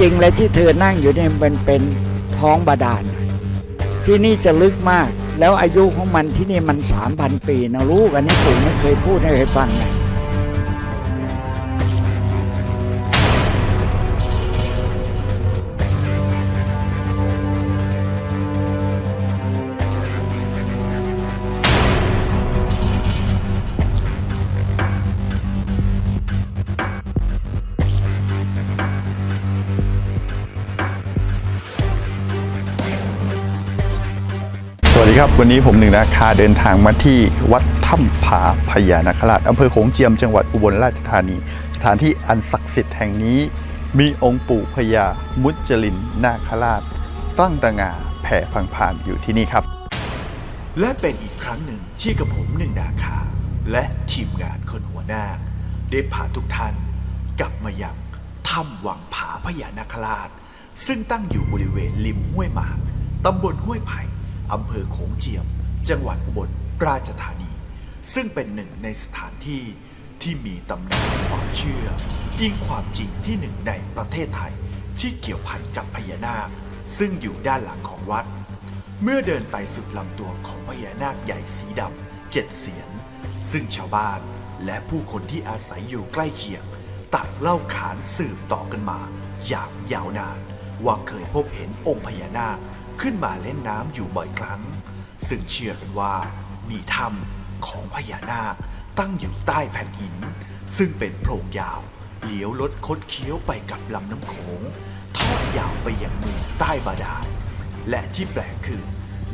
จริงๆเลยที่เธอนั่งอยู่เนี่ยมันเป็นท้องบาดาล ที่นี่จะลึกมาก แล้วอายุของมันที่นี่มันสามพันปีนะลูกอันนี้ปู่ไม่เคยพูดให้ใครฟังนะ ดีครับ วันนี้ผมหนึ่งนาคาเดินทางมาที่วัดถ้ำผาพญานาคราชอำเภอโขงเจียมจังหวัดอุบลราชธานี สถานที่อันศักดิ์สิทธิ์แห่งนี้ มีองค์ปู่พญามุจลินนาคราช ตั้งตางาแผ่พังพานอยู่ที่นี่ครับ และเป็นอีกครั้งหนึ่งที่กับผมหนึ่งนาคา และทีมงานคนหัวหน้า ได้พาทุกท่าน กลับมายังถ้ำวังผาพญานาคราช ซึ่งตั้งอยู่บริเวณริมห้วยหมากตำบลห้วยไผ่ อำเภอโขงเจียม จังหวัดอุบลราชธานี ซึ่งเป็นหนึ่งในสถานที่ที่มีตำนานความเชื่ออิงความจริงที่หนึ่งในประเทศไทยที่เกี่ยวพันกับพญานาค ซึ่งอยู่ด้านหลังของวัด เมื่อเดินไปสุดลำตัวของพญานาคใหญ่สีดำเจ็ดเสียน ซึ่งชาวบ้านและผู้คนที่อาศัยอยู่ใกล้เคียงต่างเล่าขานสืบต่อกันมา อย่างยาวนาน ว่าเคยพบเห็นองค์พญานาค ขึ้นมาเล่นน้ำอยู่บ่อยครั้ง ซึ่งเชื่อกันว่า มีถ้ำของพญานาคตั้งอยู่ใต้แผ่นหิน ซึ่งเป็นโพรงยาวเลี้ยวลดคดเคี้ยวไปกับลำน้ำโขงทอดยาวไปยังเมืองใต้บาดาลและที่แปลกคือ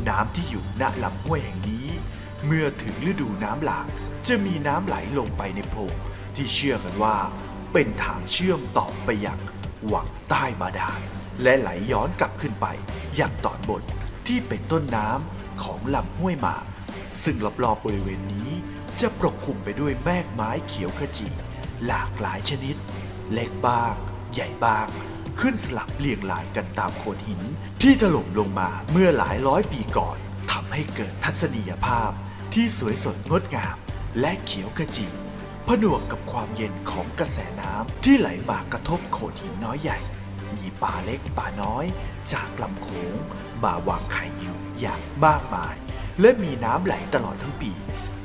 น้ำที่อยู่ณลำห้วยแห่งนี้ เมื่อถึงฤดูน้ำหลากจะมีน้ำไหลลงไปในโพรงที่เชื่อกันว่า เป็นทางเชื่อมต่อไปอยังวังใต้บาดาล และไหลย้อนกลับขึ้นไป อยังตอนบนที่เป็นต้นน้ำของลำห้วยหมาก ซึ่งรอบๆบบริเวณนี้จะปกคลุมไปด้วยแมกไม้เขียวขจี หลากหลายชนิด เล็กบ้าง ใหญ่บ้าง ขึ้นสลับเรียงรายกันตามโขดหิน ที่ถล่มลงมาเมื่อหลายร้อยปีก่อนทำให้เกิดทัศนียภาพที่สวยสดงดงาม และเขียวขจีผนวกกับความเย็นของกระแสน้ำที่ไหลมากระทบโขดหินน้อยใหญ่ มีป่าเล็กป่าน้อย จากลำโขงมาวางไข่อยู่อย่างมากมาย และมีน้ำไหลตลอดทั้งปี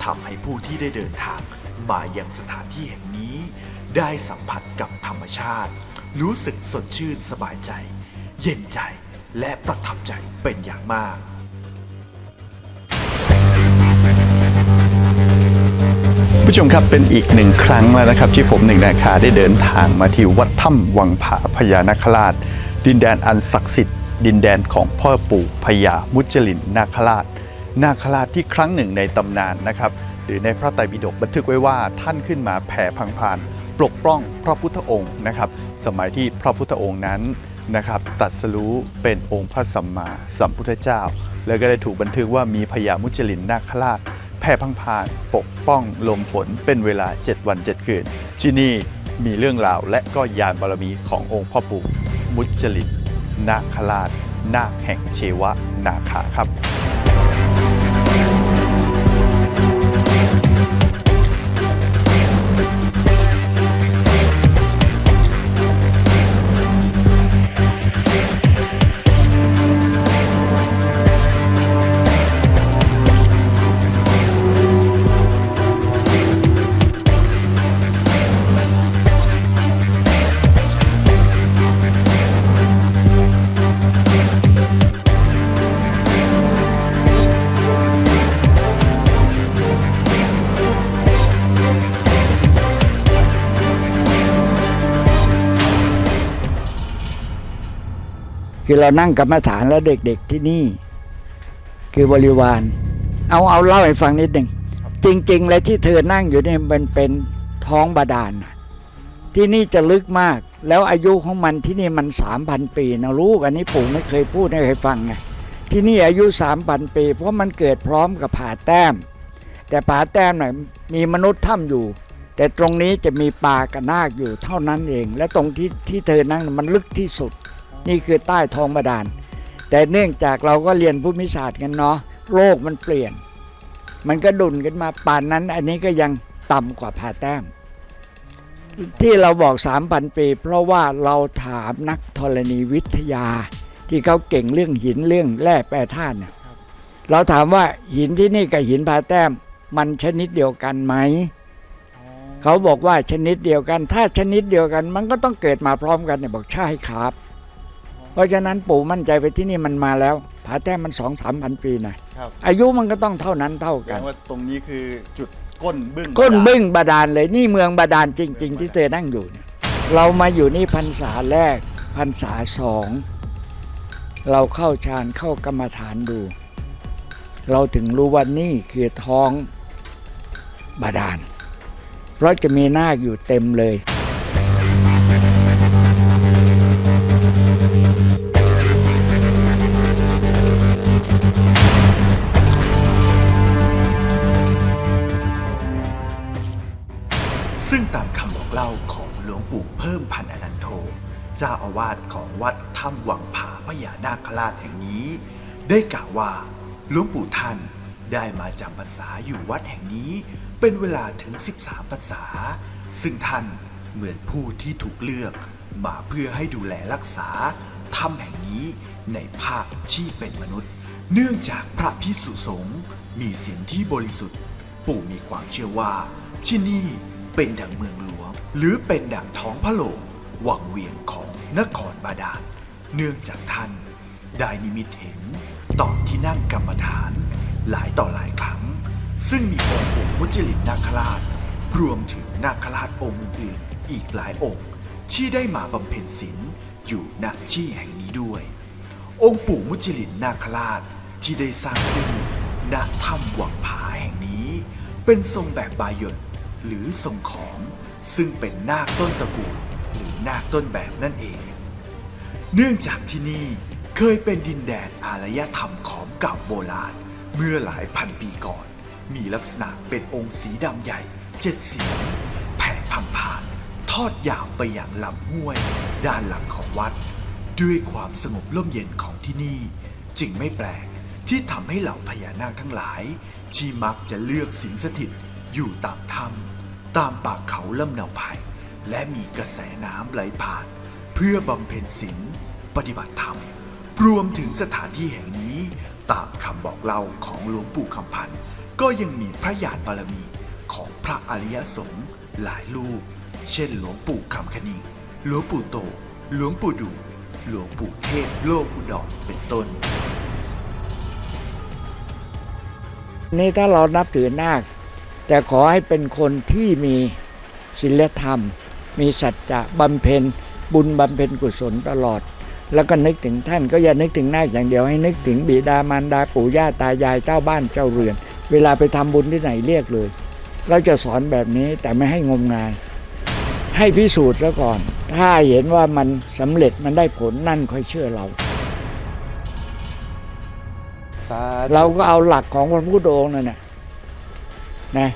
ทำให้ผู้ที่ได้เดินทางมายังสถานที่แห่งนี้ ได้สัมผัสกับธรรมชาติ รู้สึกสดชื่นสบายใจ เย็นใจและประทับใจเป็นอย่างมาก ผู้ชมครับเป็นอีกหนึ่งครั้งแล้วนะครับ ที่ผมหนึ่งนาคาได้เดินทางมาที่วัดถ้ำวังผาพญานาคราช ดินแดนอันศักดิ์สิทธิ์ ดินแดนของพ่อปู่พญามุจลินนาคราช นาคราชที่ครั้งหนึ่งในตำนานนะครับ หรือในพระไตรปิฎกบันทึกไว้ว่าท่านขึ้นมาแผ่พังพานปกป้องพระพุทธองค์นะครับ สมัยที่พระพุทธองค์นั้นนะครับตัดสรู้เป็นองค์พระสัมมาสัมพุทธเจ้า แล้วก็ได้ถูกบันทึกว่ามีพญามุจลินนาคราช แผ่พังพานปกป้องลมฝนเป็นเวลา 7 วัน 7 คืน ที่นี่มีเรื่องราวและก็ยานบารมีขององค์พ่อปู่มุจลินนาคราช นาคแห่งเชวะนาคาครับ คือเรานั่งกรรมฐานแล้วเด็กๆที่นี่ คือบริวาร เอาเอาเล่าให้ฟังนิดหนึ่งจริงๆเลยที่เธอนั่งอยู่เนี่ยมันเป็นท้องบาดาลนะที่นี่จะลึกมาก แล้วอายุของมันที่นี่มันสามพันปีนะลูกอันนี้ปู่ไม่เคยพูดให้ใครฟังไงที่นี่อายุสามพันปี เพราะมันเกิดพร้อมกับผาแต้ม แต่ผาแต้มหน่อยมีมนุษย์ถ้ำอยู่ แต่ตรงนี้จะมีปลากระนาคอยู่เท่านั้นเอง และตรงที่ที่เธอนั่งมันลึกที่สุด นี่คือใต้ท้องบาดาล แต่เนื่องจากเราก็เรียนภูมิศาสตร์กันเนาะโลกมันเปลี่ยน มันก็ดุนขึ้นมาป่านนั้น อันนี้ก็ยังต่ำกว่าผาแต้ม ที่เราบอกสามพันปี เพราะว่าเราถามนักธรณีวิทยา ที่เขาเก่งเรื่องหินเรื่องแร่แปรธาตุเนี่ยเราถามว่าหินที่นี่กับหินผาแต้มมันชนิดเดียวกันไหมเขาบอกว่าชนิดเดียวกัน ถ้าชนิดเดียวกัน มันก็ต้องเกิดมาพร้อมกันเนี่ยบอกใช่ครับ เพราะฉะนั้นปู่มั่นใจไปที่นี่มันมาแล้วผาแต้มมันสองสามพันปีนะครับอายุมันก็ต้องเท่านั้นเท่าแสดกันงว่าตรงนี้คือจุดก้นบึ้งก้นบาดาลบึ้งบาดาลเลยนี่เมืองบาดาลจริง ๆ ที่เธอนั่งอยู่เนี่ยเรามาอยู่นี่พรรษาแรกพรรษาสองเราเข้าฌานเข้ากรรมฐานดู เราถึงรู้ว่านี่คือท้องบาดาลเพราะจะมีนาคอยู่เต็มเลย เจ้าอาวาสของวัดถ้ำวังผาพญานาคราชแห่งนี้ ได้กล่าวว่าหลวงปู่ท่านได้มาจำพรรษาอยู่วัดแห่งนี้ เป็นเวลาถึง 13พรรษา ซึ่งท่านเหมือนผู้ที่ถูกเลือก มาเพื่อให้ดูแลรักษาถ้ำแห่งนี้ในภาคที่เป็นมนุษย์ เนื่องจากพระพิสุสงฆ์มีศีลที่บริสุทธิ์ ปู่มีความเชื่อว่า ที่นี่เป็นดังเมืองหลวง หรือเป็นดังท้องพระโลง วังเวียงของนครบาดาลเนื่องจากท่านได้นิมิตเห็นตอนที่นั่งกรรมฐาน หลายต่อหลายครั้ง ซึ่งมีองค์ปู่มุจลินนาคราช รวมถึงนาคราชองค์อื่นๆอีกหลายองค์ที่ได้มาบำเพ็ญศีลอยู่ณที่แห่งนี้ด้วย องค์ปู่มุจลินนาคราชที่ได้สร้างขึ้นณถ้ำวังผาแห่งนี้ เป็นทรงแบบบายนหรือทรงของ ซึ่งเป็นนาคต้นตระกูล นาคต้นแบบนั่นเอง เนื่องจากที่นี่เคยเป็นดินแดนอารยธรรมของเก่าโบราณ เมื่อหลายพันปีก่อน มีลักษณะเป็นองค์สีดำใหญ่เจ็ดสีแผ่พังผ่านทอดยาวไปอย่างลำห้วย ด้านหลังของวัด ด้วยความสงบร่มเย็นของที่นี่ จึงไม่แปลกที่ทำให้เหล่าพญานาคทั้งหลาย ที่มักจะเลือกสิงสถิตอยู่ตามถ้ำตามปากเขาลำเนาไผ่ และมีกระแสน้ำไหลผ่าน เพื่อบำเพ็ญศีลปฏิบัติธรรม รวมถึงสถานที่แห่งนี้ตามคำบอกเล่าของหลวงปู่คำพันธ์ก็ยังมีพระญาณบารมีของพระอริยสงฆ์หลายรูป เช่น หลวงปู่คำคณิง หลวงปู่โต หลวงปู่ดูหลวงปู่เทพโลกอุดรเป็นต้น นี่ถ้าเรานับถือนาค แต่ขอให้เป็นคนที่มีศีลธรรม มีสัจจะบำเพ็ญบุญบำเพ็ญกุศลตลอด แล้วก็นึกถึงท่านก็อย่านึกถึงนาคอย่างเดียวให้นึกถึงบิดามารดาปู่ย่าตายายเจ้าบ้านเจ้าเรือน เวลาไปทำบุญที่ไหนเรียกเลย เราจะสอนแบบนี้แต่ไม่ให้งมงาย ให้พิสูจน์ซะก่อน ถ้าเห็นว่ามันสำเร็จมันได้ผลนั่นค่อยเชื่อเราสาธุเราก็เอาหลักของพระพุทธองค์นั่นนะนะ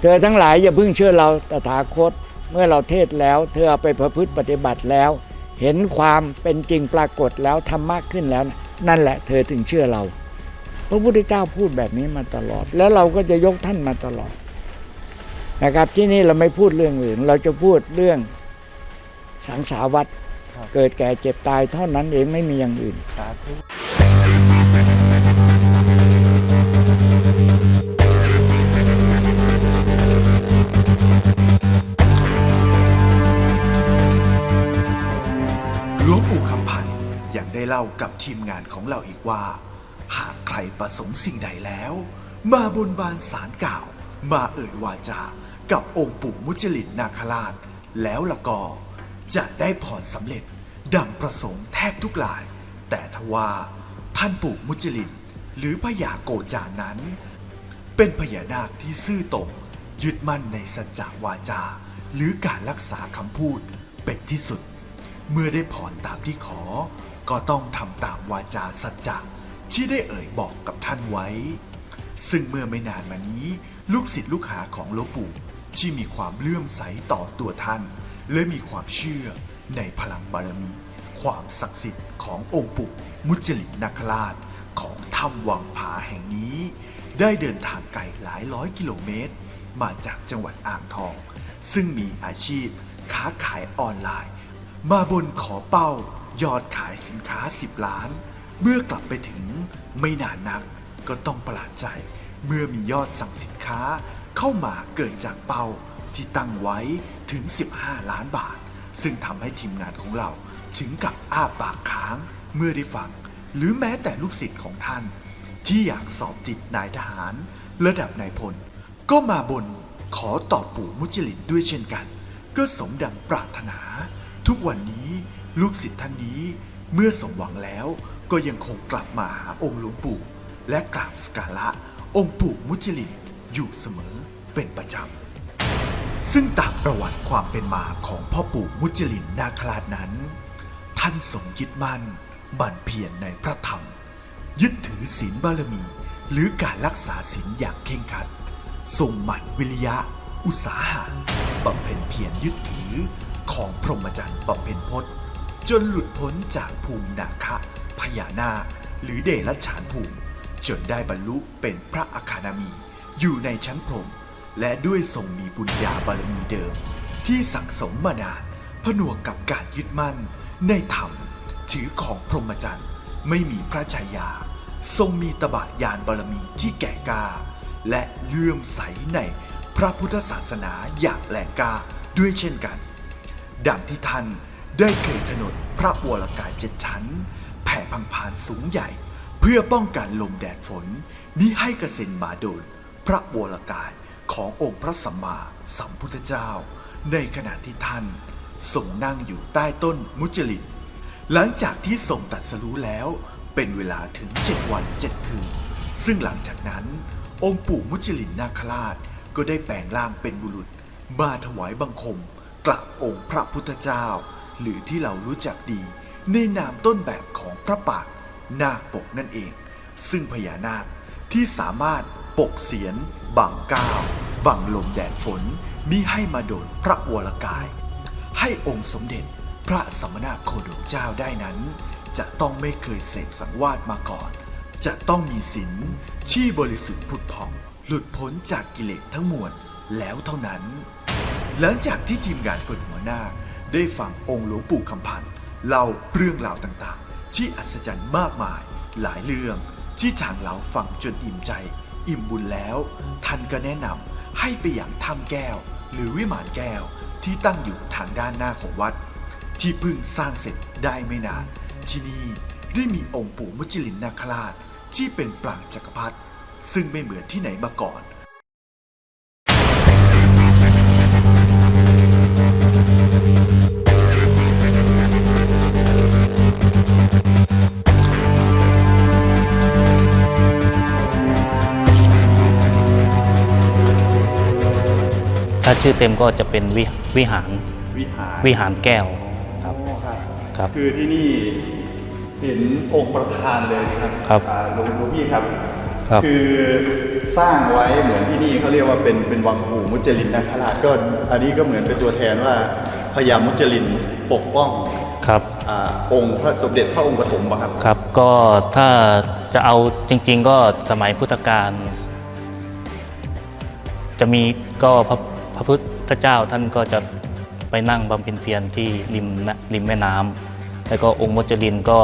เธอทั้งหลายอย่าเพิ่งเชื่อเราตถาคต เมื่อเราเทศแล้วเธอเอาไปประพฤติปฏิบัติแล้ว เห็นความเป็นจริงปรากฏแล้วทำมากขึ้นแล้วนะนั่นแหละเธอถึงเชื่อเรา พระพุทธเจ้าพูดแบบนี้มาตลอด แล้วเราก็จะยกท่านมาตลอดนะครับที่นี่เราไม่พูดเรื่องอื่น เราจะพูดเรื่องสังสารวัฏเกิดแก่เจ็บตายเท่านั้นเองไม่มีอย่างอื่น เล่ากับทีมงานของเราอีกว่า หากใครประสงค์สิ่งใดแล้ว มาบนบานสารกล่าว มาเอ่ยวาจากับองค์ปู่มุจลินนาคราช แล้วละก็ จะได้พรสำเร็จดังประสงค์แทบทุกราย แต่ทว่าท่านปู่มุจลินหรือพญาโกจานั้น เป็นพญานาคที่ซื่อตรงยึดมั่นในสัจจวาจา หรือการรักษาคำพูดเป็นที่สุด เมื่อได้ผ่อนตามที่ขอ ก็ต้องทำตามวาจาสัจจะที่ได้เอ่ยบอกกับท่านไว้ ซึ่งเมื่อไม่นานมานี้ ลูกศิษย์ลูกหาของหลวงปู่ที่มีความเลื่อมใสต่อตัวท่าน และมีความเชื่อในพลังบารมี ความศักดิ์สิทธิ์ขององค์ปู่มุจลินนาคราชของถ้ำวังผาแห่งนี้ ได้เดินทางไกลหลายร้อยกิโลเมตร มาจากจังหวัดอ่างทอง ซึ่งมีอาชีพค้าขายออนไลน์ มาบนขอเป้า ยอดขายสินค้า 10 ล้าน เมื่อกลับไปถึงไม่นานนักก็ต้องประหลาดใจ เมื่อมียอดสั่งสินค้าเข้ามาเกินจากเป้าที่ตั้งไว้ถึง 15 ล้านบาท ซึ่งทำให้ทีมงานของเราถึงกับอ้าปากค้างเมื่อได้ฟัง หรือแม้แต่ลูกศิษย์ของท่าน ที่อยากสอบติดนายทหาร ระดับนายพล ก็มาบนขอต่อปู่มุจลินด้วยเช่นกัน ก็สมดังปรารถนา ทุกวันนี้ ลูกศิษย์ท่านนี้เมื่อสมหวังแล้วก็ยังคงกลับมาหาองค์หลวงปู่ และกราบสการะองค์ปู่มุจลินอยู่เสมอเป็นประจำ ซึ่งตามประวัติความเป็นมาของพ่อปู่มุจลินนาคราชนั้น ท่านทรงยึดมั่นบันเพียรในพระธรรม ยึดถือศีลบารมี หรือการรักษาศีลอย่างเคร่งครัดทรงหมั่นวิริยะ อุตสาหะบำเพ็ญเพียรยึดถือของพรหมจรรย์บำเพ็ญพจน์ จนหลุดพ้นจากภูมินาคะ พญานาค หรือเดรัจฉานภูมิ จนได้บรรลุเป็นพระอาคานามี อยู่ในชั้นพรหมและด้วยทรงมีบุญญาบารมีเดิม ที่สั่งสมมานานผนวกกับการยึดมั่น ในธรรมถือของพรหมจรรย์ไม่มีพระชายา ทรงมีตบะยานบารมีที่แก่กล้าและเลื่อมใสในพระพุทธศาสนาอย่างแรงกล้าด้วยเช่นกัน ดังที่ท่าน ได้เคยขนดพระวรกายเจ็ดชั้น แผ่พังพานสูงใหญ่ เพื่อป้องกันลมแดดฝนมิให้กระเซ็นมาโดนพระวรกายขององค์พระสัมมาสัมพุทธเจ้า ในขณะที่ท่านทรงนั่งอยู่ใต้ต้นมุจลินหลังจากที่ทรงตัดสรู้แล้ว เป็นเวลาถึงเจ็ดวันเจ็ดคืน ซึ่งหลังจากนั้น องค์ปู่มุจลินนาคราชก็ได้แปลงร่างเป็นบุรุษ มาถวายบังคมกราบองค์พระพุทธเจ้า หรือที่เรารู้จักดี ในนามต้นแบบของพระปากนาคปกนั่นเอง ซึ่งพญานาคที่สามารถปกเสียน บังก้าวบังลมแดดฝนมิให้มาโดนพระวรกาย ให้องค์สมเด็จพระสมณะโคดมเจ้าได้นั้น จะต้องไม่เคยเสพสังวาสมาก่อน จะต้องมีศีลที่บริสุทธิ์ผุดผ่อง หลุดพ้นจากกิเลสทั้งมวลแล้วเท่านั้น หลังจากที่ทีมงานคนหัวหน้า ได้ฟังองค์หลวงปู่คำพันธ์เล่าเรื่องราวต่างๆ ที่อัศจรรย์มากมาย หลายเรื่องที่ทางเราฟังจนอิ่มใจ อิ่มบุญแล้ว ท่านก็แนะนำให้ไปอย่างถ้ำแก้ว หรือวิมานแก้วที่ตั้งอยู่ทางด้านหน้าของวัด ที่เพิ่งสร้างเสร็จได้ไม่นาน ที่นี่ได้มีองค์ปู่มุจลินนาคราชที่เป็นปรางจักรพรรดิซึ่งไม่เหมือนที่ไหนมาก่อน ถ้าชื่อเต็มก็จะเป็นวิวิหารวิหารวิหารแก้วครับครับ ครับ คือที่นี่เห็นองค์ประธานเลยนะครับครับอ่าหลวงหลวงพี่ครับ ครับ คือสร้างไว้เหมือนที่นี่เขาเรียกว่าเป็นเป็นวังปู่มุจลินนาคราชก็อันนี้ก็เหมือนเป็นตัวแทนว่าพญามุจลินปกป้องครับอาองค์พระสมเด็จพระองค์ปฐมป่ะครับ ครับก็ถ้าจะเอาจริง ๆ ก็สมัยพุทธกาลจะมีก็พระ พระพุทธเจ้าท่านก็จะไปนั่งบำเพ็ญเพียรที่ริมนะริมแม่น้ำแล้วก็องค์มุจลินก็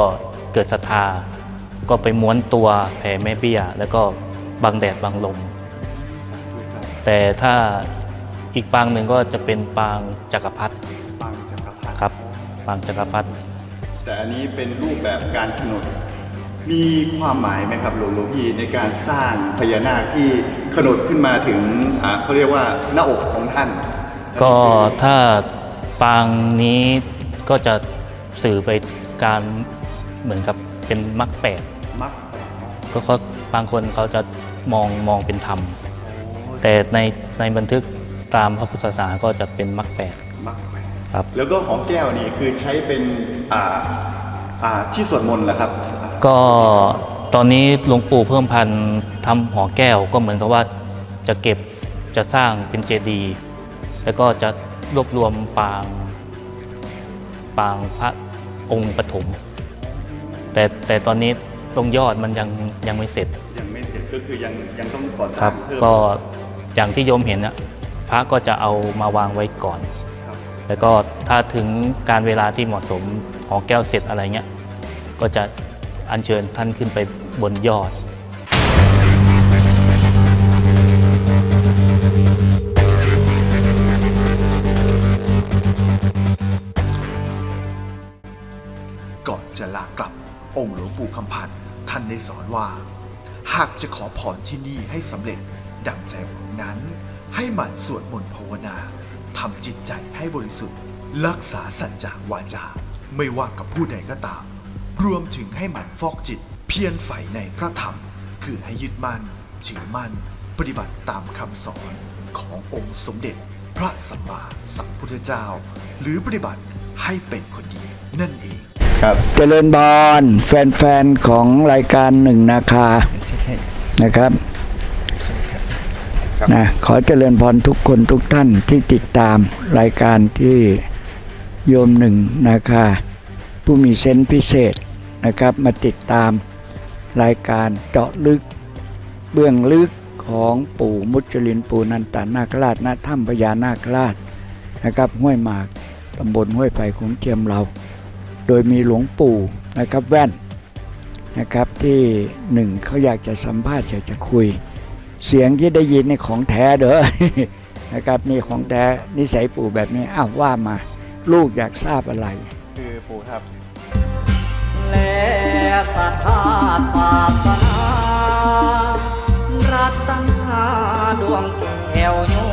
เกิดศรัทธา ก็ไปม้วนตัวแผ่แม่เบี้ย แล้วก็บังแดดบังลม แต่ถ้าอีกปางหนึ่งก็จะเป็นปางจักรพรรดิปางจักรพรรดิครับ ปางจักรพรรดิแต่อันนี้เป็นรูปแบบการกำหนด มีความหมายไหมครับหลวงหลวงพี่ในการสร้างพญานาคที่ขนดขึ้นมาถึงอ่าเขาเรียกว่าหน้าอกของท่าน ก็ถ้าปางนี้ก็จะสื่อไปการเหมือนกับเป็นมรรคแปดมักก็เขาบางคนเขาจะมองมองเป็นธรรม แต่ในในบันทึกตามพระพุทธศาสนาก็จะเป็นมรรคแปดมักครับ แล้วก็ของแก้วนี่คือใช้เป็นอ่าอ่าที่สวดมนต์เหรอครับ ก็ตอนนี้หลวงปู่เพิ่มพันธ์ทำหอแก้วก็เหมือนกับว่าจะเก็บจะสร้างเป็นเจดีย์แล้วก็จะรวบรวมปางปางพระองค์ปฐมแต่แต่ตอนนี้ตรงยอดมันยังยังไม่เสร็จยังไม่เสร็จก็คือยังยังต้องก่อสคร้ารังเพิ่มก็อย่างที่โยมเห็นนะพพระก็จะเอามาวางไว้ก่อน ครับแล้วก็ถ้าถึงการเวลาที่เหมาะสมหอแก้วเสร็จอะไรเงี้ยก็จะ อัญเชิญท่านขึ้นไปบนยอด ก่อนจะลากลับ องค์หลวงปู่คำพันธ์ท่านได้สอนว่า หากจะขอพรที่นี่ให้สำเร็จดังใจหวังนั้น ให้หมั่นสวดมนต์ภาวนาทำจิตใจให้บริสุทธิ์ รักษาสัจจาวาจา ไม่ว่ากับผู้ใดก็ตาม รวมถึงให้หมั่นฟอกจิต เพียรใฝ่ในพระธรรม คือให้ยึดมั่นถือมั่น ปฏิบัติตามคำสอนขององค์สมเด็จ พระสัมมาสัมพุทธเจ้า หรือปฏิบัติให้เป็นคนดีนั่นเองครับเจริญบอลแฟนๆ ของรายการหนึ่งนาคานะครับครับนะขอเจริญพรทุกคนทุกท่านที่ติดตามรายการที่โยมหนึ่งนาคาผู้มีเซนส์พิเศษ นะครับมาติดตามรายการเจาะลึก เบื้องลึกของปู่มุจลินปู่นันตานาคราชณถ้ำพญานาคราชนะครับห้วยหมากตำบลห้วยไผ่ขุนเทียมเรา โดยมีหลวงปู่นะครับแว่นนะครับที่หนึ่งเขาอยากจะสัมภาษณ์อยากจะคุย เสียงที่ได้ยินนี่ของแท้เด้อนะครับนี่ของแท้นิสัยปู่แบบนี้อ้าวว่ามา ลูกอยากทราบอะไร คือปู่ครับ และศรัทธาศาสนารัตนาดวงแก้วโย